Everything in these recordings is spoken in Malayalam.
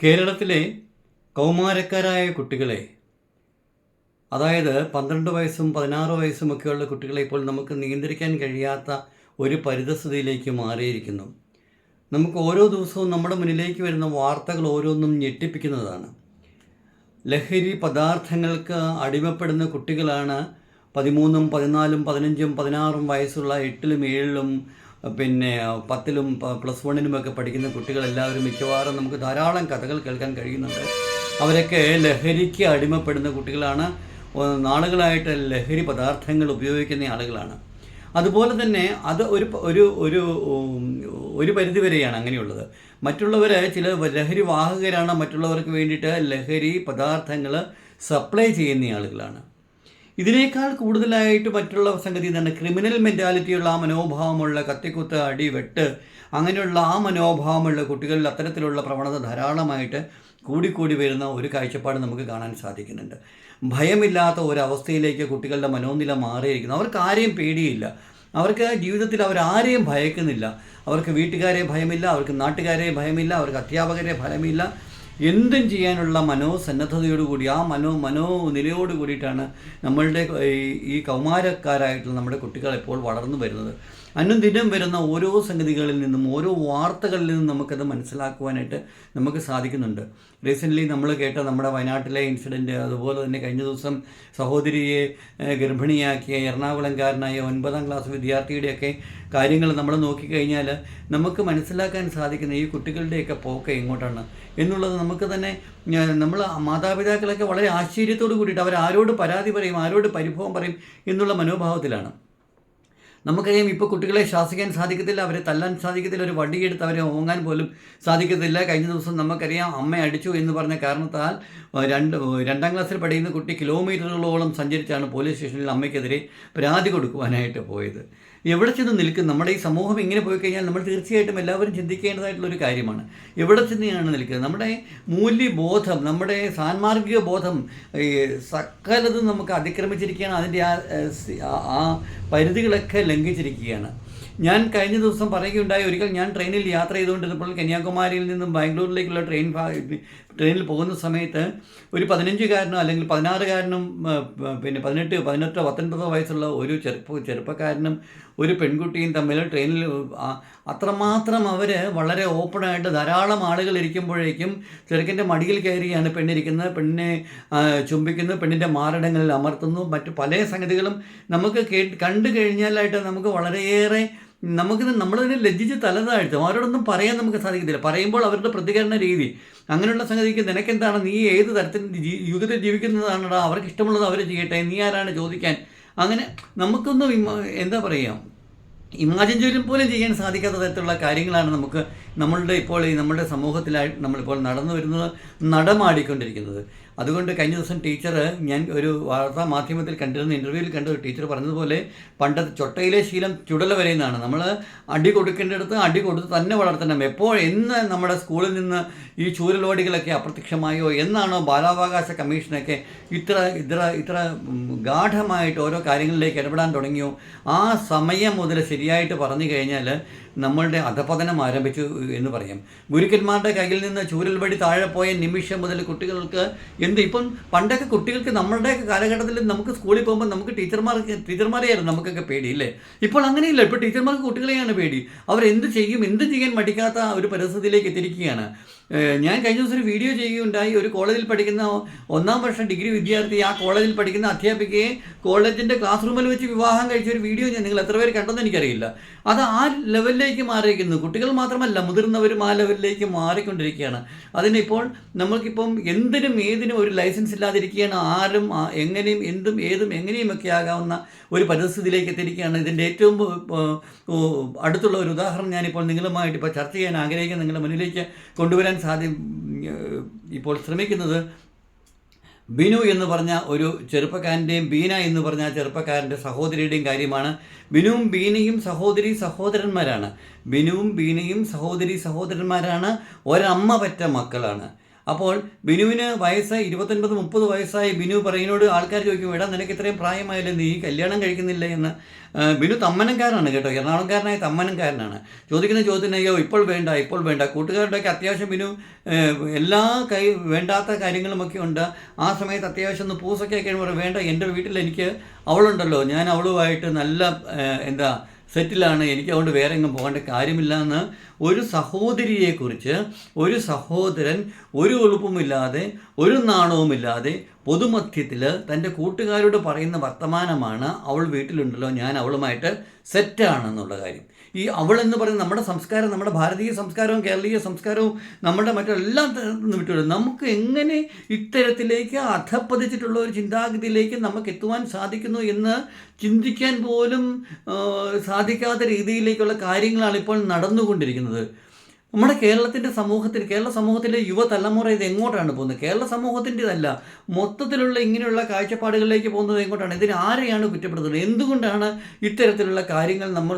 കേരളത്തിലെ കൗമാരക്കാരായ കുട്ടികളെ അതായത് പന്ത്രണ്ട് വയസ്സും പതിനാറ് വയസ്സും ഒക്കെയുള്ള കുട്ടികളെ ഇപ്പോൾ നമുക്ക് നിയന്ത്രിക്കാൻ കഴിയാത്ത ഒരു പരിതസ്ഥിതിയിലേക്ക് മാറിയിരിക്കുന്നു. നമുക്ക് ഓരോ ദിവസവും നമ്മുടെ മുന്നിലേക്ക് വരുന്ന വാർത്തകൾ ഓരോന്നും ഞെട്ടിപ്പിക്കുന്നതാണ്. ലഹരി പദാർത്ഥങ്ങൾക്ക് അടിമപ്പെടുന്ന കുട്ടികളാണ് പതിമൂന്നും പതിനാലും പതിനഞ്ചും പതിനാറും വയസ്സുള്ള എട്ടിലും ഏഴിലും പിന്നെ പത്തിലും പ്ലസ് വണ്ണിനുമൊക്കെ പഠിക്കുന്ന കുട്ടികളെല്ലാവരും മിക്കവാറും നമുക്ക് ധാരാളം കഥകൾ കേൾക്കാൻ കഴിയുന്നുണ്ട്. അവരൊക്കെ ലഹരിക്ക് അടിമപ്പെടുന്ന കുട്ടികളാണ്. നാളുകളായിട്ട് ലഹരി പദാർത്ഥങ്ങൾ ഉപയോഗിക്കുന്ന ആളുകളാണ്. അതുപോലെ തന്നെ അത് ഒരു ഒരു ഒരു ഒരു പരിധിവരെയാണ് അങ്ങനെയുള്ളത്. മറ്റുള്ളവർ ചില ലഹരി വാഹകരാണ്. മറ്റുള്ളവർക്ക് വേണ്ടിയിട്ട് ലഹരി പദാർത്ഥങ്ങൾ സപ്ലൈ ചെയ്യുന്ന ആളുകളാണ്. ഇതിനേക്കാൾ കൂടുതലായിട്ട് മറ്റുള്ള സംഗതി എന്താണ് ക്രിമിനൽ മെന്റാലിറ്റിയുള്ള ആ മനോഭാവമുള്ള കത്തിക്കുത്ത് അടി വെട്ട് അങ്ങനെയുള്ള ആ മനോഭാവമുള്ള കുട്ടികളിൽ അത്തരത്തിലുള്ള പ്രവണത ധാരാളമായിട്ട് കൂടിക്കൂടി വരുന്ന ഒരു കാഴ്ചപ്പാട് നമുക്ക് കാണാൻ സാധിക്കുന്നുണ്ട്. ഭയമില്ലാത്ത ഒരവസ്ഥയിലേക്ക് കുട്ടികളുടെ മനോനില മാറിയിരിക്കുന്നു. അവർക്ക് ആരെയും പേടിയില്ല. അവർക്ക് ജീവിതത്തിൽ അവരാരെയും ഭയക്കുന്നില്ല. അവർക്ക് വീട്ടുകാരെ ഭയമില്ല അവർക്ക് നാട്ടുകാരെ ഭയമില്ല അവർക്ക് അധ്യാപകരെ ഭയമില്ല എന്തും ചെയ്യാനുള്ള മനോസന്നദ്ധതയോടുകൂടി ആ മനോ മനോനിലയോട് കൂടിയിട്ടാണ് നമ്മളുടെ ഈ- ഈ കൗമാരക്കാരായിട്ടുള്ള നമ്മുടെ കുട്ടികൾ ഇപ്പോൾ വളർന്നു വരുന്നത്. അനുദിനം വരുന്ന ഓരോ സംഗതികളിൽ നിന്നും ഓരോ വാർത്തകളിൽ നിന്നും നമുക്കത് മനസ്സിലാക്കുവാനായിട്ട് നമുക്ക് സാധിക്കുന്നുണ്ട്. റീസെന്റ്ലി നമ്മൾ കേട്ട നമ്മുടെ വയനാട്ടിലെ ഇൻസിഡന്റ് അതുപോലെ തന്നെ കഴിഞ്ഞ ദിവസം സഹോദരിയെ ഗർഭിണിയാക്കിയ എറണാകുളംകാരനായ ഒൻപതാം ക്ലാസ് വിദ്യാർത്ഥിയുടെയൊക്കെ കാര്യങ്ങൾ നമ്മൾ നോക്കിക്കഴിഞ്ഞാൽ നമുക്ക് മനസ്സിലാക്കാൻ സാധിക്കുന്ന ഈ കുട്ടികളുടെയൊക്കെ പോക്ക് എങ്ങോട്ടാണ് എന്നുള്ളത് നമുക്ക് തന്നെ നമ്മൾ മാതാപിതാക്കളൊക്കെ വളരെ ആശ്ചര്യത്തോട് കൂടിയിട്ട് അവർ ആരോട് പരാതി പറയും ആരോട് പരിഭവം പറയും എന്നുള്ള മനോഭാവത്തിലാണ്. നമുക്കറിയാം ഇപ്പോൾ കുട്ടികളെ ശാസിക്കാൻ സാധിക്കത്തില്ല അവരെ തല്ലാൻ സാധിക്കത്തില്ല ഒരു വടിയെടുത്ത് അവരെ ഓങ്ങാൻ പോലും സാധിക്കത്തില്ല. കഴിഞ്ഞ ദിവസം നമുക്കറിയാം അമ്മ അടിച്ചു എന്ന് പറഞ്ഞ കാരണത്താൽ രണ്ട് രണ്ടാം ക്ലാസ്സിൽ പഠിക്കുന്ന കുട്ടി കിലോമീറ്ററുകളോളം സഞ്ചരിച്ചാണ് പോലീസ് സ്റ്റേഷനിൽ അമ്മയ്ക്കെതിരെ പരാതി കൊടുക്കുവാനായിട്ട് പോയത്. എവിടെ ചെന്ന് നിൽക്കും? നമ്മുടെ ഈ സമൂഹം ഇങ്ങനെ പോയി കഴിഞ്ഞാൽ നമ്മൾ തീർച്ചയായിട്ടും എല്ലാവരും ചിന്തിക്കേണ്ടതായിട്ടുള്ള ഒരു കാര്യമാണ്. എവിടെ ചെന്നെയാണ് നിൽക്കുന്നത് നമ്മുടെ മൂല്യബോധം നമ്മുടെ സാൻമാർഗിക ബോധം ഈ സകലതും നമുക്ക് അതിക്രമിച്ചിരിക്കുകയാണ്. അതിന്റെ ആ ആ- പരിധികളൊക്കെ ലംഘിച്ചിരിക്കുകയാണ്. ഞാൻ കഴിഞ്ഞ ദിവസം പറയുകയുണ്ടായി ഒരിക്കൽ ഞാൻ ട്രെയിനിൽ യാത്ര ചെയ്തുകൊണ്ടിരുന്നപ്പോൾ കന്യാകുമാരിയിൽ നിന്നും ബാംഗ്ലൂരിലേക്കുള്ള ട്രെയിൻ ട്രെയിനിൽ പോകുന്ന സമയത്ത് ഒരു പതിനഞ്ചുകാരനോ അല്ലെങ്കിൽ പതിനാറുകാരനും പിന്നെ പതിനെട്ട് പതിനെട്ടോ പത്തൊൻപതോ വയസ്സുള്ള ഒരു ചെറുപ്പ ചെറുപ്പക്കാരനും ഒരു പെൺകുട്ടിയും തമ്മിൽ ട്രെയിനിൽ അത്രമാത്രം അവർ വളരെ ഓപ്പണായിട്ട് ധാരാളം ആളുകൾ ഇരിക്കുമ്പോഴേക്കും ചെറുക്കന്റെ മടിയിൽ കയറിയാണ് പെണ്ണിരിക്കുന്നത്. പെണ്ണിനെ ചുംബിക്കുന്നു പെണ്ണിന്റെ മാറിടങ്ങളിൽ അമർത്തുന്നു. മറ്റു പല സംഗതികളും നമുക്ക് കേ കണ്ടു കഴിഞ്ഞാലായിട്ട് നമുക്ക് വളരെയേറെ നമുക്കിത് നമ്മളതിനെ ലജ്ജിച്ച് തലതാഴ്ത്തും അവരോടൊന്നും പറയാൻ നമുക്ക് സാധിക്കത്തില്ല. പറയുമ്പോൾ അവരുടെ പ്രതികരണ രീതി. അങ്ങനെയുള്ള സംഗതിക്ക് നിനക്കെന്താണ്? നീ ഏത് തരത്തിൽ യുഗത്തിൽ ജീവിക്കുന്നതാണടാ. അവർക്ക് ഇഷ്ടമുള്ളത് അവർ ചെയ്യട്ടെ. നീ ആരാണ് ചോദിക്കാൻ? അങ്ങനെ നമുക്കൊന്നും എന്താ പറയുക ഇമാജിൻ ജോലി പോലും ചെയ്യാൻ സാധിക്കാത്ത തരത്തിലുള്ള കാര്യങ്ങളാണ് നമുക്ക് നമ്മളുടെ ഇപ്പോൾ ഈ നമ്മുടെ സമൂഹത്തിലായി നമ്മളിപ്പോൾ നടന്നു വരുന്നത് നടമാടിക്കൊണ്ടിരിക്കുന്നത്. അതുകൊണ്ട് കഴിഞ്ഞ ദിവസം ടീച്ചർ ഞാൻ ഒരു വാർത്താ മാധ്യമത്തിൽ കണ്ടിരുന്ന ഇന്റർവ്യൂവിൽ കണ്ട ടീച്ചർ പറഞ്ഞതുപോലെ പണ്ട് ചൊട്ടയിലെ ശീലം ചുടല വരെയെന്നാണ്. നമ്മൾ അടി കൊടുക്കേണ്ടിടത്ത് അടി കൊടുത്ത് തന്നെ വളർത്തണം. എപ്പോൾ എന്ന് നമ്മുടെ സ്കൂളിൽ നിന്ന് ഈ ചൂരലോടികളൊക്കെ അപ്രത്യക്ഷമായോ എന്നാണോ ബാലാവകാശ കമ്മീഷനൊക്കെ ഇത്ര ഇത്ര ഇത്ര ഗാഠമായിട്ട് ഓരോ കാര്യങ്ങളിലേക്ക് ഇടപെടാൻ തുടങ്ങിയോ? ആ സമയം മുതൽ ശരിയായിട്ട് പറഞ്ഞു കഴിഞ്ഞാൽ നമ്മളുടെ അധപതനം ആരംഭിച്ചു എന്ന് പറയാം. ഗുരുക്കന്മാരുടെ കയ്യിൽ നിന്ന് ചൂരൽ വഴി താഴെ പോയ നിമിഷം മുതൽ കുട്ടികൾക്ക് എന്ത് ഇപ്പം പണ്ടൊക്കെ കുട്ടികൾക്ക് നമ്മളുടെ കാലഘട്ടത്തിൽ നമുക്ക് സ്കൂളിൽ പോകുമ്പോൾ നമുക്ക് ടീച്ചർമാർക്ക് ടീച്ചർമാരെയായിരുന്നു നമുക്കൊക്കെ പേടി ഇല്ലേ? ഇപ്പോൾ അങ്ങനെയില്ല. ഇപ്പോൾ ടീച്ചർമാർക്ക് കുട്ടികളെയാണ് പേടി. അവരെന്ത് ചെയ്യും എന്ത് ചെയ്യാൻ മടിക്കാത്ത ഒരു പരിസ്ഥിതിയിലേക്ക് എത്തിയിരിക്കുകയാണ്. ഞാൻ കഴിഞ്ഞ ദിവസം ഒരു വീഡിയോ ചെയ്യുകയുണ്ടായി. ഒരു കോളേജിൽ പഠിക്കുന്ന ഒന്നാം വർഷ ഡിഗ്രി വിദ്യാർത്ഥി ആ കോളേജിൽ പഠിക്കുന്ന അധ്യാപികയെ കോളേജിന്റെ ക്ലാസ് റൂമിൽ വെച്ച് വിവാഹം കഴിച്ച ഒരു വീഡിയോ ഞാൻ നിങ്ങൾ എത്ര പേര് കണ്ടെന്ന് എനിക്കറിയില്ല. അത് ആ ലെവലിലേക്ക് മാറിയിരിക്കുന്നു. കുട്ടികൾ മാത്രമല്ല മുതിർന്നവരും ആ ലെവലിലേക്ക് മാറിക്കൊണ്ടിരിക്കുകയാണ്. അതിനിപ്പോൾ നമുക്കിപ്പം എന്തിനും ഏതിനും ഒരു ലൈസൻസ് ഇല്ലാതിരിക്കുകയാണ്. ആരും എങ്ങനെയും എന്തും ഏതും എങ്ങനെയുമൊക്കെ ആകാവുന്ന ഒരു പരിസ്ഥിതിയിലേക്ക് എത്തിയിരിക്കുകയാണ്. ഇതിന്റെ ഏറ്റവും അടുത്തുള്ള ഒരു ഉദാഹരണം ഞാനിപ്പോൾ നിങ്ങളുമായിട്ട് ഇപ്പോൾ ചർച്ച ചെയ്യാൻ ആഗ്രഹിക്കുന്ന നിങ്ങളുടെ മുന്നിലേക്ക് കൊണ്ടുവരാൻ സാധ്യം ഇപ്പോൾ ശ്രമിക്കുന്നത് ബിനു എന്ന് പറഞ്ഞ ഒരു ചെറുപ്പക്കാരന്റെയും ബീന എന്ന് പറഞ്ഞ ചെറുപ്പക്കാരന്റെ സഹോദരിയുടെയും കാര്യമാണ്. ബിനുവും ബീനയും സഹോദരി സഹോദരന്മാരാണ്. ബിനുവും ബീനയും സഹോദരി സഹോദരന്മാരാണ്. ഒരമ്മ പറ്റ മക്കളാണ്. അപ്പോൾ ബിനുവിന് വയസ്സ് ഇരുപത്തൊൻപത് മുപ്പത് വയസ്സായി ബിനു പറയുന്നോട് ആൾക്കാർ ചോദിക്കും എടാ നിനക്ക് ഇത്രയും പ്രായമായില്ലേ നീ കല്യാണം കഴിക്കുന്നില്ല എന്ന്. ബിനു തമ്മനംകാരനാണ് കേട്ടോ എറണാകുളംകാരനായ തമ്മനംകാരനാണ് ചോദിക്കുന്ന ചോദ്യത്തിന് അയ്യോ ഇപ്പോൾ വേണ്ട ഇപ്പോൾ വേണ്ട. കൂട്ടുകാരുടെയൊക്കെ അത്യാവശ്യം ബിനു എല്ലാ കൈ വേണ്ടാത്ത കാര്യങ്ങളുമൊക്കെ ഉണ്ട്. ആ സമയത്ത് അത്യാവശ്യം ഒന്ന് പൂസൊക്കെ കഴിയുമ്പോൾ വേണ്ട എന്റെ വീട്ടിൽ എനിക്ക് അവളുണ്ടല്ലോ ഞാൻ അവളുമായിട്ട് നല്ല എന്താ സെറ്റിലാണ് എനിക്ക് അതുകൊണ്ട് വേറെ എങ്ങും പോകേണ്ട കാര്യമില്ല എന്ന് ഒരു സഹോദരിയെക്കുറിച്ച് ഒരു സഹോദരൻ ഒരു എളുപ്പമില്ലാതെ ഒരു നാണവുമില്ലാതെ പൊതുമധ്യത്തിൽ തന്റെ കൂട്ടുകാരോട് പറയുന്ന വർത്തമാനമാണ് അവൾ വീട്ടിലുണ്ടല്ലോ ഞാൻ അവളുമായിട്ട് സെറ്റാണെന്നുള്ള കാര്യം. ഈ അവൾ എന്ന് പറയുന്നത് നമ്മുടെ സംസ്കാരം നമ്മുടെ ഭാരതീയ സംസ്കാരവും കേരളീയ സംസ്കാരവും നമ്മുടെ മറ്റെല്ലാം വിട്ടുവിടും നമുക്ക് എങ്ങനെ ഇത്തരത്തിലേക്ക് അധപ്പതിച്ചിട്ടുള്ള ഒരു ചിന്താഗതിയിലേക്ക് നമുക്ക് എത്തുവാൻ സാധിക്കുന്നു എന്ന് ചിന്തിക്കാൻ പോലും സാധിക്കാത്ത രീതിയിലേക്കുള്ള കാര്യങ്ങളാണ് ഇപ്പോൾ നടന്നുകൊണ്ടിരിക്കുന്നത്. നമ്മുടെ കേരളത്തിന്റെ സമൂഹത്തിൽ കേരള സമൂഹത്തിലെ യുവതലമുറ ഇത് എങ്ങോട്ടാണ് പോകുന്നത്? കേരള സമൂഹത്തിന്റെതല്ല മൊത്തത്തിലുള്ള ഇങ്ങനെയുള്ള കാഴ്ചപ്പാടുകളിലേക്ക് പോകുന്നത് എങ്ങോട്ടാണ്? ഇതിന് ആരെയാണ് കുറ്റപ്പെടുത്തുന്നത്? എന്തുകൊണ്ടാണ് ഇത്തരത്തിലുള്ള കാര്യങ്ങൾ നമ്മൾ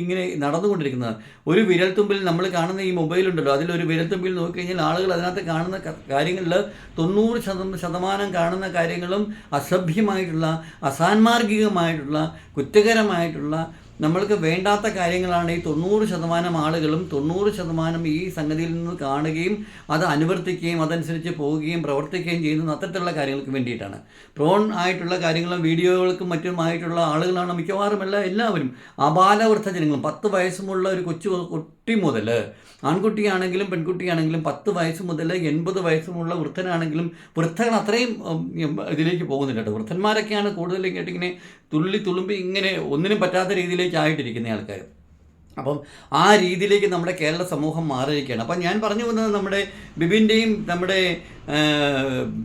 ഇങ്ങനെ നടന്നുകൊണ്ടിരിക്കുന്നത്? ഒരു വിരൽത്തുമ്പിൽ നമ്മൾ കാണുന്ന ഈ മൊബൈലുണ്ടല്ലോ അതിലൊരു വിരൽത്തുമ്പിൽ നോക്കിക്കഴിഞ്ഞാൽ ആളുകൾ അതിനകത്ത് കാണുന്ന കാര്യങ്ങളിൽ തൊണ്ണൂറ് ശതം ശതമാനം കാണുന്ന കാര്യങ്ങളും അസഭ്യമായിട്ടുള്ള അസാൻമാർഗികമായിട്ടുള്ള കുറ്റകരമായിട്ടുള്ള നമ്മൾക്ക് വേണ്ടാത്ത കാര്യങ്ങളാണ് ഈ തൊണ്ണൂറ് ശതമാനം ആളുകളും തൊണ്ണൂറ് ശതമാനം ഈ സംഗതിയിൽ നിന്ന് കാണുകയും അത് അനുവർത്തിക്കുകയും അതനുസരിച്ച് പോവുകയും പ്രവർത്തിക്കുകയും ചെയ്യുന്നത് അത്തരത്തിലുള്ള കാര്യങ്ങൾക്ക് വേണ്ടിയിട്ടാണ്. പ്രോൺ ആയിട്ടുള്ള കാര്യങ്ങളും വീഡിയോകൾക്കും മറ്റുമായിട്ടുള്ള ആളുകളാണ് മിക്കവാറും എല്ലാ എല്ലാവരും. അപാലവൃദ്ധ ജനങ്ങളും പത്ത് വയസ്സുമുള്ള ഒരു കൊച്ചു കുട്ടി മുതൽ ആൺകുട്ടിയാണെങ്കിലും പെൺകുട്ടിയാണെങ്കിലും പത്ത് വയസ്സ് മുതൽ എൺപത് വയസ്സുമുള്ള വൃദ്ധനാണെങ്കിലും വൃദ്ധകൾ അത്രയും ഇതിലേക്ക് പോകുന്നില്ല കേട്ടോ. വൃദ്ധന്മാരൊക്കെയാണ് കൂടുതലും കേട്ടിങ്ങനെ തുള്ളി തുളുമ്പി ഇങ്ങനെ ഒന്നിനും പറ്റാത്ത രീതിയിലേക്ക് ആയിട്ടിരിക്കുന്ന ആൾക്കാർ. അപ്പം ആ രീതിയിലേക്ക് നമ്മുടെ കേരള സമൂഹം മാറിയിരിക്കുകയാണ്. അപ്പം ഞാൻ പറഞ്ഞു വന്നത് നമ്മുടെ ബിബിന്റെയും നമ്മുടെ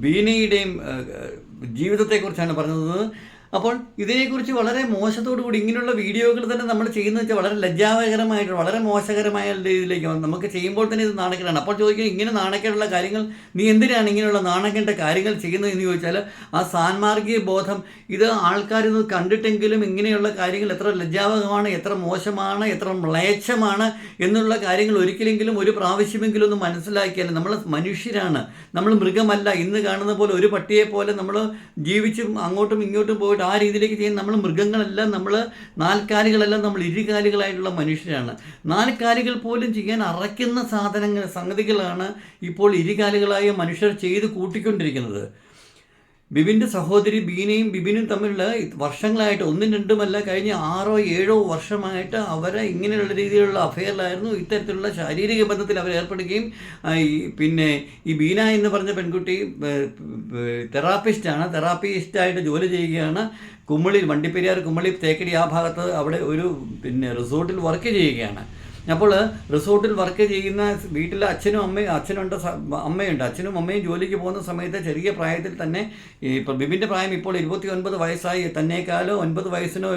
ബീനയുടെയും ജീവിതത്തെക്കുറിച്ചാണ് പറഞ്ഞത്. അപ്പോൾ ഇതിനെക്കുറിച്ച് വളരെ മോശത്തോടു കൂടി ഇങ്ങനെയുള്ള വീഡിയോകൾ തന്നെ നമ്മൾ ചെയ്യുന്നത് വെച്ചാൽ വളരെ ലജ്ജാകരമായിട്ട് വളരെ മോശകരമായ രീതിയിലേക്ക് നമുക്ക് ചെയ്യുമ്പോൾ തന്നെ ഇത് നാണക്കേടാണ്. അപ്പോൾ ചോദിക്കുക ഇങ്ങനെ നാണക്കേടുള്ള കാര്യങ്ങൾ നീ എന്തിനാണ് ഇങ്ങനെയുള്ള നാണക്കേണ്ട കാര്യങ്ങൾ ചെയ്യുന്നത് എന്ന് ചോദിച്ചാൽ ആ സാൻമാർഗിക ബോധം ഇത് ആൾക്കാരിത് കണ്ടിട്ടെങ്കിലും ഇങ്ങനെയുള്ള കാര്യങ്ങൾ എത്ര ലജ്ജാവകമാണ് എത്ര മോശമാണ് എത്ര മ്ലേച്ഛമാണ് എന്നുള്ള കാര്യങ്ങൾ ഒരിക്കലെങ്കിലും ഒരു പ്രാവശ്യമെങ്കിലും ഒന്ന് മനസ്സിലാക്കിയാൽ നമ്മൾ മനുഷ്യരാണ്. നമ്മൾ മൃഗമല്ല. ഇന്ന് കാണുന്ന പോലെ ഒരു പട്ടിയെ പോലെ നമ്മൾ ജീവിച്ചും അങ്ങോട്ടും ഇങ്ങോട്ടും പോയിട്ട് ആ രീതിയിലേക്ക് ചെയ്യുന്ന നമ്മൾ മൃഗങ്ങളെല്ലാം നമ്മൾ നാൽക്കാലികളെല്ലാം നമ്മൾ ഇരുകാലികളായിട്ടുള്ള മനുഷ്യരാണ്. നാൽക്കാലികൾ പോലും ചെയ്യാൻ അറയ്ക്കുന്ന സാധനങ്ങൾ സംഗതികളാണ് ഇപ്പോൾ ഇരുകാലികളായ മനുഷ്യർ ചെയ്ത് കൂട്ടിക്കൊണ്ടിരിക്കുന്നത്. ബിബിന്റെ സഹോദരി ബീനയും ബിബിനും തമ്മിലുള്ള വർഷങ്ങളായിട്ട് ഒന്നും രണ്ടുമല്ല കഴിഞ്ഞ ആറോ ഏഴോ വർഷമായിട്ട് അവരെ ഇങ്ങനെയുള്ള രീതിയിലുള്ള അഫെയറിലായിരുന്നു. ഇത്തരത്തിലുള്ള ശാരീരിക ബന്ധത്തിൽ അവർ ഏർപ്പെടുകയും പിന്നെ ഈ ബീന എന്ന് പറഞ്ഞ പെൺകുട്ടി തെറാപ്പിസ്റ്റാണ്. തെറാപ്പിസ്റ്റായിട്ട് ജോലി ചെയ്യുകയാണ്. കുമ്മളിൽ വണ്ടിപ്പെരിയാർ കുമ്മളി തേക്കടി ആ ഭാഗത്ത് അവിടെ ഒരു പിന്നെ റിസോർട്ടിൽ വർക്ക് ചെയ്യുകയാണ്. അപ്പോൾ റിസോർട്ടിൽ വർക്ക് ചെയ്യുന്ന വീട്ടിലെ അച്ഛനും അമ്മയും അച്ഛനുണ്ട് അമ്മയുണ്ട്. അച്ഛനും അമ്മയും ജോലിക്ക് പോകുന്ന സമയത്ത് ചെറിയ പ്രായത്തിൽ തന്നെ ഇപ്പോൾ ബിബിന്റെ പ്രായം ഇപ്പോൾ ഇരുപത്തി ഒൻപത് വയസ്സായി. തന്നേക്കാലോ ഒൻപത് വയസ്സിനോ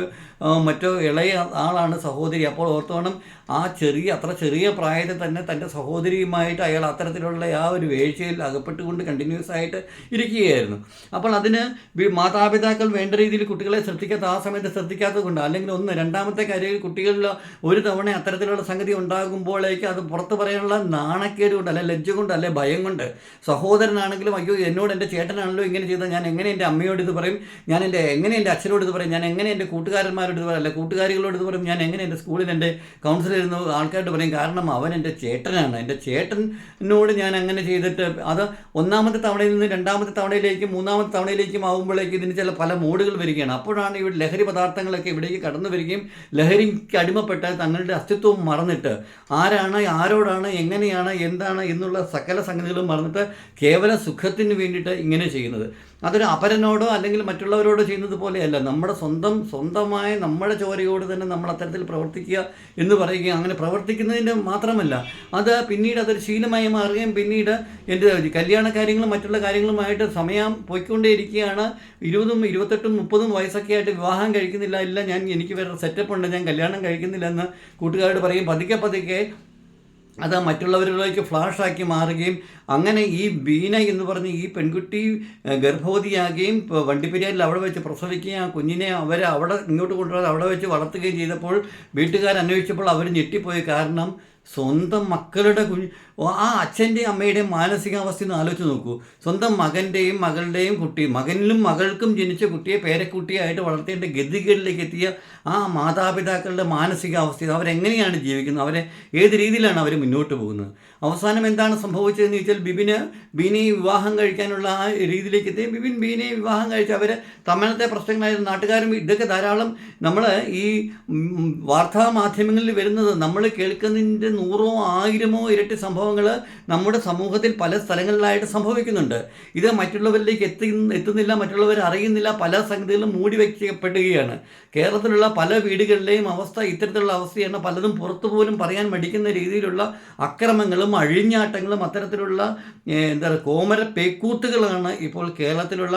മറ്റോ ഇളയ ആളാണ് സഹോദരി. അപ്പോൾ ഓർത്തോണം ആ ചെറിയ അത്ര ചെറിയ പ്രായത്തിൽ തന്നെ തന്റെ സഹോദരിയുമായിട്ട് അയാൾ അത്തരത്തിലുള്ള ആ ഒരു വീഴ്ചയിൽ അകപ്പെട്ടുകൊണ്ട് കണ്ടിന്യൂസ് ആയിട്ട് ഇരിക്കുകയായിരുന്നു. അപ്പോൾ അതിന് മാതാപിതാക്കൾ വേണ്ട രീതിയിൽ കുട്ടികളെ ശ്രദ്ധിക്കാത്ത ആ സമയത്ത് ശ്രദ്ധിക്കാത്തത് കൊണ്ട് അല്ലെങ്കിൽ ഒന്ന് രണ്ടാമത്തെ കാര്യം കുട്ടികളിൽ ഒരു തവണ അത്തരത്തിലുള്ള സംഗതി ഉണ്ടാകുമ്പോഴേക്ക് അത് പുറത്ത് പറയാനുള്ള നാണക്കേട് കൊണ്ട് അല്ലെ ലജ്ജ കൊണ്ട് അല്ലെ ഭയം കൊണ്ട് സഹോദരനാണെങ്കിലും അയ്യോ എന്നോട് എന്റെ ചേട്ടനാണല്ലോ ഇങ്ങനെ ചെയ്തത്. ഞാൻ എങ്ങനെ എന്റെ അമ്മയോട് ഇത് പറയും? ഞാൻ എന്റെ എങ്ങനെ എന്റെ അച്ഛനോട് ഇത് പറയും? ഞാൻ എങ്ങനെ എന്റെ കൂട്ടുകാരന്മാരോട് ഇത് പറയും? അല്ലെ കൂട്ടുകാരികളോട് ഇത് പറയും? ഞാൻ എങ്ങനെ എന്റെ സ്കൂളിൽ എന്റെ കൗൺസിലർ ഇരുന്ന് ആൾക്കാരോട് പറയും കാരണം അവൻ എന്റെ ചേട്ടനാണ്. എന്റെ ചേട്ടനോട് ഞാൻ അങ്ങനെ ചെയ്തിട്ട് അത് ഒന്നാമത്തെ തവണയിൽ നിന്ന് രണ്ടാമത്തെ തവണയിലേക്കും മൂന്നാമത്തെ തവണയിലേക്കും ആകുമ്പോഴേക്ക് ഇതിന് ചില പല മോഡുകൾ വരികയാണ്. അപ്പോഴാണ് ഇവിടെ ലഹരി പദാർത്ഥങ്ങളൊക്കെ ഇവിടേക്ക് കടന്നു വരികയും ലഹരിക്ക് അടിമപ്പെട്ട് തങ്ങളുടെ അസ്തിത്വം മറന്നിട്ട് ആരാണ് ആരോടാണ് എങ്ങനെയാണ് എന്താണ് എന്നുള്ള സകല സംഗതികളും മറന്നിട്ട് കേവല സുഖത്തിന് വേണ്ടിയിട്ട് ഇങ്ങനെ ചെയ്യുന്നത്. അതൊരു അപരനോടോ അല്ലെങ്കിൽ മറ്റുള്ളവരോടോ ചെയ്യുന്നത് പോലെയല്ല. നമ്മുടെ സ്വന്തം സ്വന്തമായ നമ്മുടെ ചോരയോട് തന്നെ നമ്മൾ അത്തരത്തിൽ പ്രവർത്തിക്കുക എന്ന് പറയുകയും അങ്ങനെ പ്രവർത്തിക്കുന്നതിന്റെ മാത്രമല്ല അത് പിന്നീട് അതൊരു ശീലമായി മാറുകയും പിന്നീട് എന്റെ കല്യാണ കാര്യങ്ങളും മറ്റുള്ള കാര്യങ്ങളുമായിട്ട് സമയം പോയിക്കൊണ്ടേയിരിക്കുകയാണ്. ഇരുപതും ഇരുപത്തെട്ടും മുപ്പതും വയസ്സൊക്കെ ആയിട്ട് വിവാഹം കഴിക്കുന്നില്ല. ഇല്ല ഞാൻ എനിക്ക് വേറെ സെറ്റപ്പ് ഉണ്ട്. ഞാൻ കല്യാണം കഴിക്കുന്നില്ല എന്ന് കൂട്ടുകാരോട് പറയും. പതുക്കെ പതുക്കെ അത് മറ്റുള്ളവരിലേക്ക് ഫ്ലാഷാക്കി മാറുകയും അങ്ങനെ ഈ ബീന എന്ന് പറഞ്ഞ് ഈ പെൺകുട്ടി ഗർഭവതിയാകുകയും വണ്ടിപ്പെരിയാറിൽ അവിടെ വെച്ച് പ്രസവിക്കുകയും ആ കുഞ്ഞിനെ അവർ അവിടെ ഇങ്ങോട്ട് കൊണ്ടുവരാതെ അവിടെ വെച്ച് വളർത്തുകയും ചെയ്തപ്പോൾ വീട്ടുകാർ അന്വേഷിച്ചപ്പോൾ അവർ ഞെട്ടിപ്പോയി. കാരണം സ്വന്തം മക്കളുടെ കുഞ്ഞ് ആ അച്ഛന്റെയും അമ്മയുടെയും മാനസികാവസ്ഥ ഒന്ന് ആലോചിച്ച് നോക്കൂ. സ്വന്തം മകന്റെയും മകളുടെയും കുട്ടി മകനിലും മകൾക്കും ജനിച്ച കുട്ടിയെ പേരക്കുട്ടിയായിട്ട് വളർത്തേണ്ട ഗതികളിലേക്ക് എത്തിയ ആ മാതാപിതാക്കളുടെ മാനസികാവസ്ഥ അവരെങ്ങനെയാണ് ജീവിക്കുന്നത്? അവരെ ഏത് രീതിയിലാണ് അവർ മുന്നോട്ട് പോകുന്നത്? അവസാനം എന്താണ് സംഭവിച്ചതെന്ന് ചോദിച്ചാൽ ബിബിന് ബീനയെ വിവാഹം കഴിക്കാനുള്ള ആ രീതിയിലേക്ക് എത്തി. ബിബിൻ ബീനയെ വിവാഹം കഴിച്ച് അവർ തമ്മിലത്തെ പ്രശ്നങ്ങളായിരുന്നു. നാട്ടുകാരും ഇതൊക്കെ ധാരാളം നമ്മൾ ഈ വാർത്താ മാധ്യമങ്ങളിൽ വരുന്നത് നമ്മൾ കേൾക്കുന്നതിന്റെ നൂറോ ആയിരമോ ഇരട്ടി സംഭവങ്ങൾ നമ്മുടെ സമൂഹത്തിൽ പല സ്ഥലങ്ങളിലായിട്ട് സംഭവിക്കുന്നുണ്ട്. ഇത് മറ്റുള്ളവരിലേക്ക് എത്തി എത്തുന്നില്ല മറ്റുള്ളവർ അറിയുന്നില്ല പല സംഗതികളും മൂടി വയ്ക്കപ്പെടുകയാണ് കേരളത്തിലുള്ള പല വീടുകളിലെയും അവസ്ഥ ഇത്തരത്തിലുള്ള അവസ്ഥയാണ് പലതും പുറത്തു പോലും പറയാൻ മടിക്കുന്ന രീതിയിലുള്ള അക്രമങ്ങളും അഴിഞ്ഞാട്ടങ്ങളും അത്തരത്തിലുള്ള എന്താ പറയുക കോമര പേക്കൂത്തുകളാണ് ഇപ്പോൾ കേരളത്തിലുള്ള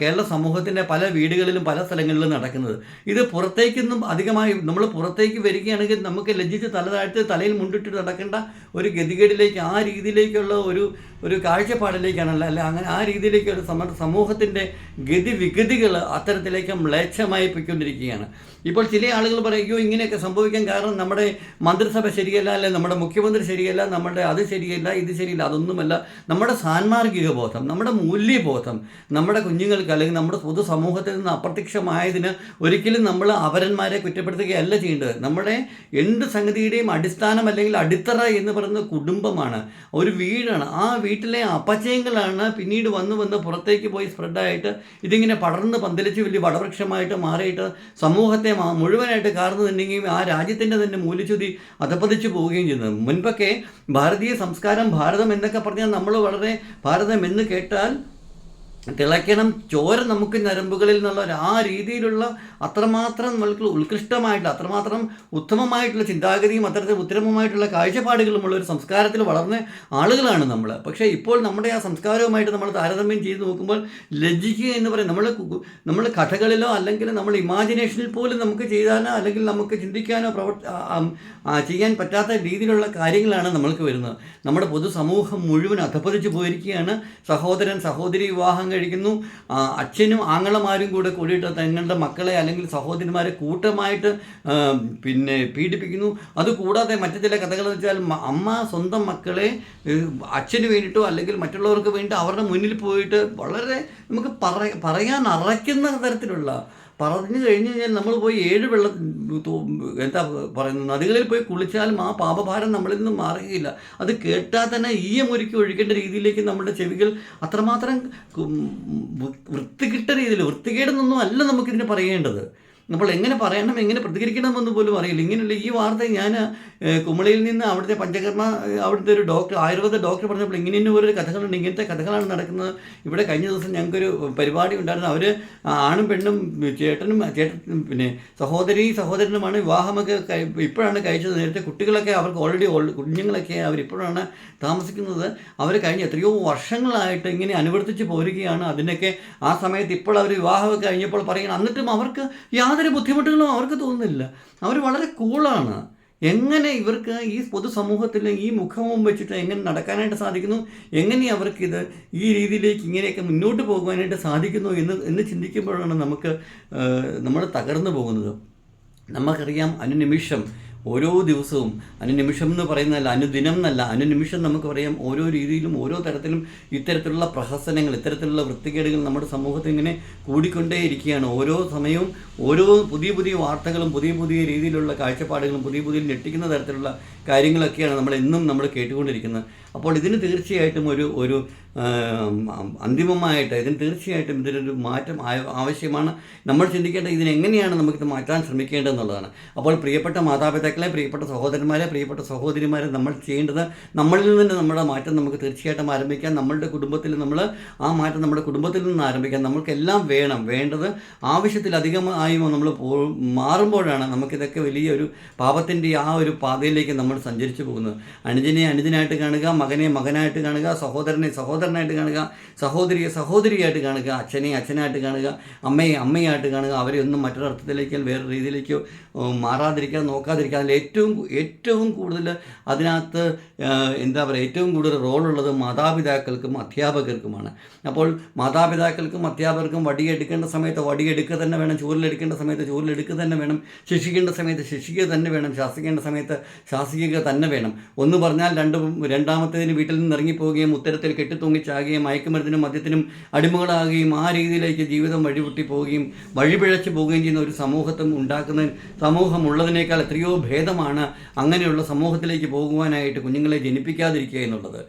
കേരള സമൂഹത്തിന്റെ പല വീടുകളിലും പല സ്ഥലങ്ങളിലും നടക്കുന്നത്. ഇത് പുറത്തേക്കൊന്നും അധികമായി നമ്മൾ പുറത്തേക്ക് വരികയാണെങ്കിൽ നമുക്ക് ലജ്ജിച്ച് തല താഴ്ത്തി തലയിൽ മുണ്ടിട്ട് നടക്കേണ്ട ഒരു ഗതികേടിലേക്ക് ആ രീതിയിലേക്കുള്ള ഒരു ഒരു കാഴ്ചപ്പാടിലേക്കാണല്ല അല്ല അങ്ങനെ ആ രീതിയിലേക്കുള്ള ഒരു സമ സമൂഹത്തിന്റെ ഗതിവിഗതികൾ അത്തരത്തിലേക്ക് മ്ലേച്ഛമായി പോയിക്കൊണ്ടിരിക്കുകയാണ് ഇപ്പോൾ ചില ആളുകൾ പറയുകയോ ഇങ്ങനെയൊക്കെ സംഭവിക്കാൻ കാരണം നമ്മുടെ മന്ത്രിസഭ ശരിയല്ല അല്ലെ നമ്മുടെ മുഖ്യമന്ത്രി ശരിയല്ല നമ്മുടെ അത് ശരിയല്ല ഇത് ശരിയല്ല അതൊന്നുമല്ല. നമ്മുടെ സാൻമാർഗിക ബോധം നമ്മുടെ മൂല്യബോധം നമ്മുടെ കുഞ്ഞുങ്ങൾക്ക് അല്ലെങ്കിൽ നമ്മുടെ പൊതുസമൂഹത്തിൽ നിന്ന് അപ്രത്യക്ഷമായതിന് ഒരിക്കലും നമ്മൾ അവരന്മാരെ കുറ്റപ്പെടുത്തുകയല്ല ചെയ്യേണ്ടത്. നമ്മുടെ എന്ത് സംഗതിയുടെയും അടിസ്ഥാനം അല്ലെങ്കിൽ അടിത്തറ എന്ന് പറയുന്ന കുടുംബമാണ് ഒരു വീടാണ്. ആ വീട്ടിലെ അപചയങ്ങളാണ് പിന്നീട് വന്ന് വന്ന് പുറത്തേക്ക് പോയി സ്പ്രെഡായിട്ട് ഇതിങ്ങനെ പടർന്ന് പന്തലിച്ച് വലിയ വടവൃക്ഷമായിട്ട് മാറിയിട്ട് സമൂഹത്തെ മാ- മുഴുവനായിട്ട് കാർന്നു ആ രാജ്യത്തിന്റെ തന്നെ മൂല്യച്യുതി അധപ്പതിച്ചു പോവുകയും ചെയ്യുന്നത് മുൻപൊക്കെ ഭാരതീയ സംസ്കാരം ഭാരതം എന്നൊക്കെ പറഞ്ഞാൽ നമ്മൾ വളരെ ഭാരതം എന്ന് കേട്ടാൽ തിളയ്ക്കണം. ചോര നമുക്ക് ഞരമ്പുകളിൽ നിന്നുള്ള ആ രീതിയിലുള്ള അത്രമാത്രം നമ്മൾക്ക് ഉത്കൃഷ്ടമായിട്ടുള്ള അത്രമാത്രം ഉത്തമമായിട്ടുള്ള ചിന്താഗതിയും അത്തരത്തിൽ ഉത്തമമായിട്ടുള്ള കാഴ്ചപ്പാടുകളുമുള്ള ഒരു സംസ്കാരത്തിൽ വളർന്ന ആളുകളാണ് നമ്മൾ പക്ഷേ ഇപ്പോൾ നമ്മുടെ ആ സംസ്കാരവുമായിട്ട് നമ്മൾ താരതമ്യം ചെയ്ത് നോക്കുമ്പോൾ ലജ്ജിക്കുക എന്ന് പറയും നമ്മൾ നമ്മൾ കഥകളിലോ അല്ലെങ്കിൽ നമ്മൾ ഇമാജിനേഷനിൽ പോലും നമുക്ക് ചെയ്താനോ അല്ലെങ്കിൽ നമുക്ക് ചിന്തിക്കാനോ പ്രവർ ആ, ആ, ആ, ചെയ്യാൻ പറ്റാത്ത രീതിയിലുള്ള കാര്യങ്ങളാണ് നമ്മൾക്ക് വരുന്നത്. നമ്മുടെ പൊതുസമൂഹം മുഴുവൻ അധപ്പതിച്ചു പോയിരിക്കുകയാണ്. സഹോദരൻ സഹോദരി വിവാഹം കഴിക്കുന്നു. അച്ഛനും ആങ്ങളമാരും കൂടെ കൂടിയിട്ട് തങ്ങളുടെ മക്കളെ അല്ലെങ്കിൽ സഹോദരിമാരെ കൂട്ടമായിട്ട് പിന്നെ പീഡിപ്പിക്കുന്നു. അതുകൂടാതെ മറ്റു ചില കഥകൾ വെച്ചാൽ അമ്മ സ്വന്തം മക്കളെ അച്ഛന് വേണ്ടിയിട്ടോ അല്ലെങ്കിൽ മറ്റുള്ളവർക്ക് വേണ്ടി അവരുടെ മുന്നിൽ പോയിട്ട് വളരെ നമുക്ക് പറ പറയാൻ അറയ്ക്കുന്ന തരത്തിലുള്ള പറഞ്ഞു കഴിഞ്ഞ് കഴിഞ്ഞാൽ നമ്മൾ പോയി ഏഴ് വെള്ള എന്താ പറയുന്നത് നദികളിൽ പോയി കുളിച്ചാലും ആ പാപഭാരം നമ്മളിൽ നിന്ന് മാറുകയില്ല. അത് കേട്ടാൽ തന്നെ ഈയം ഒരുക്കി ഒഴിക്കേണ്ട രീതിയിലേക്ക് നമ്മുടെ ചെവികൾ അത്രമാത്രം വൃത്തികെട്ട രീതിയിൽ വൃത്തികേടെന്നൊന്നും അല്ല നമുക്കിതിന് പറയേണ്ടത്. അപ്പോൾ എങ്ങനെ പറയണം എങ്ങനെ പ്രതികരിക്കണമെന്ന് പോലും അറിയില്ല. ഇങ്ങനെയുള്ള ഈ വാർത്ത ഞാൻ കുമളിയിൽ നിന്ന് അവിടുത്തെ പഞ്ചകർമ്മ അവിടുത്തെ ഒരു ഡോക്ടർ ആയുർവേദ ഡോക്ടർ പറഞ്ഞപ്പോൾ ഇങ്ങനെ ഇന്ന ഓരോ കഥകളുണ്ട്. ഇങ്ങനത്തെ കഥകളാണ് നടക്കുന്നത്. ഇവിടെ കഴിഞ്ഞ ദിവസം ഞങ്ങൾക്കൊരു പരിപാടി ഉണ്ടായിരുന്നു. അവർ ആണും പെണ്ണും ചേട്ടനും ചേട്ടനും പിന്നെ സഹോദരി സഹോദരനുമാണ് വിവാഹമൊക്കെ ഇപ്പോഴാണ് കഴിച്ചത്. നേരത്തെ കുട്ടികളൊക്കെ അവർക്ക് ഓൾറെഡി കുഞ്ഞുങ്ങളൊക്കെ അവരിപ്പോഴാണ് താമസിക്കുന്നത്. അവർ കഴിഞ്ഞ എത്രയോ വർഷങ്ങളായിട്ട് ഇങ്ങനെ അനുവർത്തിച്ച് പോരുകയാണ്. അതിനൊക്കെ ആ സമയത്ത് ഇപ്പോൾ അവർ വിവാഹമൊക്കെ കഴിഞ്ഞപ്പോൾ പറയണം. എന്നിട്ടും അവർക്ക് യാതൊരു ബുദ്ധിമുട്ടുകളും അവർക്ക് തോന്നുന്നില്ല. അവർ വളരെ കൂളാണ്. എങ്ങനെ ഇവർക്ക് ഈ പൊതുസമൂഹത്തിൽ ഈ മുഖവും വെച്ചിട്ട് എങ്ങനെ നടക്കാനായിട്ട് സാധിക്കുന്നു? എങ്ങനെ അവർക്കിത് ഈ രീതിയിലേക്ക് ഇങ്ങനെയൊക്കെ മുന്നോട്ട് പോകുവാനായിട്ട് സാധിക്കുന്നു എന്ന് എന്ന് ചിന്തിക്കുമ്പോഴാണ് നമുക്ക് നമ്മൾ തകർന്നു പോകുന്നത്. നമുക്കറിയാം അനുനിമിഷം ഓരോ ദിവസവും അനുനിമിഷം എന്ന് പറയുന്നതല്ല അനുദിനം എന്നല്ല. അനുനിമിഷം നമുക്ക് പറയാം ഓരോ രീതിയിലും ഓരോ തരത്തിലും ഇത്തരത്തിലുള്ള പ്രഹസനങ്ങൾ ഇത്തരത്തിലുള്ള വൃത്തികേടുകൾ നമ്മുടെ സമൂഹത്തിൽ ഇങ്ങനെ കൂടിക്കൊണ്ടേയിരിക്കുകയാണ്. ഓരോ സമയവും ഓരോ പുതിയ പുതിയ വാർത്തകളും പുതിയ പുതിയ രീതിയിലുള്ള കാഴ്ചപ്പാടുകളും പുതിയ പുതിയ ഞെട്ടിക്കുന്ന തരത്തിലുള്ള കാര്യങ്ങളൊക്കെയാണ് നമ്മൾ എന്നും നമ്മൾ കേട്ടുകൊണ്ടിരിക്കുന്നത്. അപ്പോൾ ഇതിന് തീർച്ചയായിട്ടും ഒരു ഒരു അന്തിമമായിട്ട് ഇതിന് തീർച്ചയായിട്ടും ഇതിനൊരു മാറ്റം ആവശ്യമാണ്. നമ്മൾ ചിന്തിക്കേണ്ടത് ഇതിനെങ്ങനെയാണ് നമുക്കിത് മാറ്റാൻ ശ്രമിക്കേണ്ടതെന്നുള്ളതാണ്. അപ്പോൾ പ്രിയപ്പെട്ട മാതാപിതാക്കളെ പ്രിയപ്പെട്ട സഹോദരന്മാരെ പ്രിയപ്പെട്ട സഹോദരിമാരെ നമ്മൾ ചെയ്യേണ്ടത് നമ്മളിൽ നിന്ന് നമ്മുടെ മാറ്റം നമുക്ക് തീർച്ചയായിട്ടും ആരംഭിക്കാം. നമ്മളുടെ കുടുംബത്തിൽ നമ്മൾ ആ മാറ്റം നമ്മുടെ കുടുംബത്തിൽ നിന്ന് ആരംഭിക്കാം. നമുക്കെല്ലാം വേണം. വേണ്ടത് ആവശ്യത്തിലധികമായി നമ്മൾ മാറുമ്പോഴാണ് നമുക്കിതൊക്കെ വലിയൊരു പാപത്തിന്റെ ആ ഒരു പാതയിലേക്ക് നമ്മൾ സഞ്ചരിച്ചു പോകുന്നത്. അനുജനെ അനുജനായിട്ട് കാണുക മകനെ മകനായിട്ട് കാണുക സഹോദരനെ സഹോദരനായിട്ട് കാണുക സഹോദരിയെ സഹോദരിയായിട്ട് കാണുക അച്ഛനെ അച്ഛനായിട്ട് കാണുക അമ്മയെ അമ്മയായിട്ട് കാണുക അവരെ ഒന്നും മറ്റൊരർത്ഥത്തിലേക്കോ വേറെ രീതിയിലേക്കോ മാറാതിരിക്കുക നോക്കാതിരിക്കുക അതിൽ ഏറ്റവും ഏറ്റവും കൂടുതൽ അതിനകത്ത് എന്താ പറയുക ഏറ്റവും കൂടുതൽ റോളുള്ളത് മാതാപിതാക്കൾക്കും അധ്യാപകർക്കുമാണ്. അപ്പോൾ മാതാപിതാക്കൾക്കും അധ്യാപകർക്കും വടിയെടുക്കേണ്ട സമയത്ത് വടിയെടുക്കുക തന്നെ വേണം ചൂരിലെടുക്കേണ്ട സമയത്ത് ചൂരിലെടുക്കുക തന്നെ വേണം ശിക്ഷിക്കേണ്ട സമയത്ത് ശിക്ഷിക്കുക തന്നെ വേണം ശാസിക്കേണ്ട സമയത്ത് ശാസിക്കുക തന്നെ വേണം. ഒന്ന് പറഞ്ഞാൽ രണ്ട് രണ്ടാമത്തേതിന് വീട്ടിൽ നിന്ന് ഇറങ്ങിപ്പോവുകയും ഉത്തരത്തിൽ കെട്ടിത്തൂങ്ങിച്ചാകുകയും മയക്കുമരുന്നിനും മദ്യത്തിനും അടിമകളാകുകയും ആ രീതിയിലേക്ക് ജീവിതം വഴിപൊട്ടി പോവുകയും വഴിപിഴച്ച് പോവുകയും ചെയ്യുന്ന ഒരു സമൂഹത്തും ഉണ്ടാക്കുന്ന സമൂഹമുള്ളതിനേക്കാൾ എത്രയോ ഭേദമാണ് അങ്ങനെയുള്ള സമൂഹത്തിലേക്ക് പോകുവാനായിട്ട് കുഞ്ഞുങ്ങളെ ജനിപ്പിക്കാതിരിക്കുക എന്നുള്ളത്.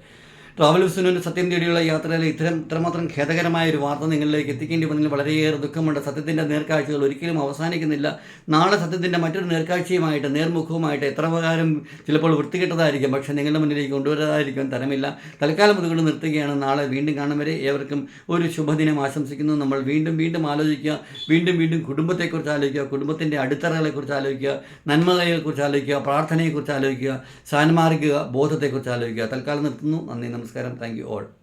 ട്രാവൽ വിസുവിന്റെ സത്യം തേടിയുള്ള യാത്രയിൽ ഇത്തരം ഇത്രമാത്രം ഖേദകരമായ ഒരു വാർത്ത നിങ്ങളിലേക്ക് എത്തിക്കേണ്ടി വന്നതിൽ വളരെയേറെ ദുഃഖമുണ്ട്. സത്യത്തിന്റെ നേർക്കാഴ്ചകൾ ഒരിക്കലും അവസാനിക്കുന്നില്ല. നാളെ സത്യത്തിന്റെ മറ്റൊരു നേർക്കാഴ്ചയുമായിട്ട് നേർമുഖവുമായിട്ട് എത്ര പ്രകാരം ചിലപ്പോൾ വൃത്തികെട്ടതായിരിക്കും. പക്ഷേ നിങ്ങളുടെ മുന്നിലേക്ക് കൊണ്ടുവരാതായിരിക്കും തരമില്ല. തൽക്കാലം അതുകൊണ്ട് നിർത്തുകയാണ്. നാളെ വീണ്ടും കാണും വരെ ഏവർക്കും ഒരു ശുഭദിനം ആശംസിക്കുന്നു. നമ്മൾ വീണ്ടും വീണ്ടും ആലോചിക്കുക. വീണ്ടും വീണ്ടും കുടുംബത്തെക്കുറിച്ച് ആലോചിക്കുക. കുടുംബത്തിന്റെ അടിത്തറകളെക്കുറിച്ച് ആലോചിക്കുക. നന്മകളെക്കുറിച്ച് ആലോചിക്കുക. പ്രാർത്ഥനയെക്കുറിച്ച് ആലോചിക്കുക. സാൻമാർഗിക ബോധത്തെക്കുറിച്ച് ആലോചിക്കുക. തൽക്കാലം നിർത്തുന്നു. നന്ദി നമസ്കാരം. Thank you all.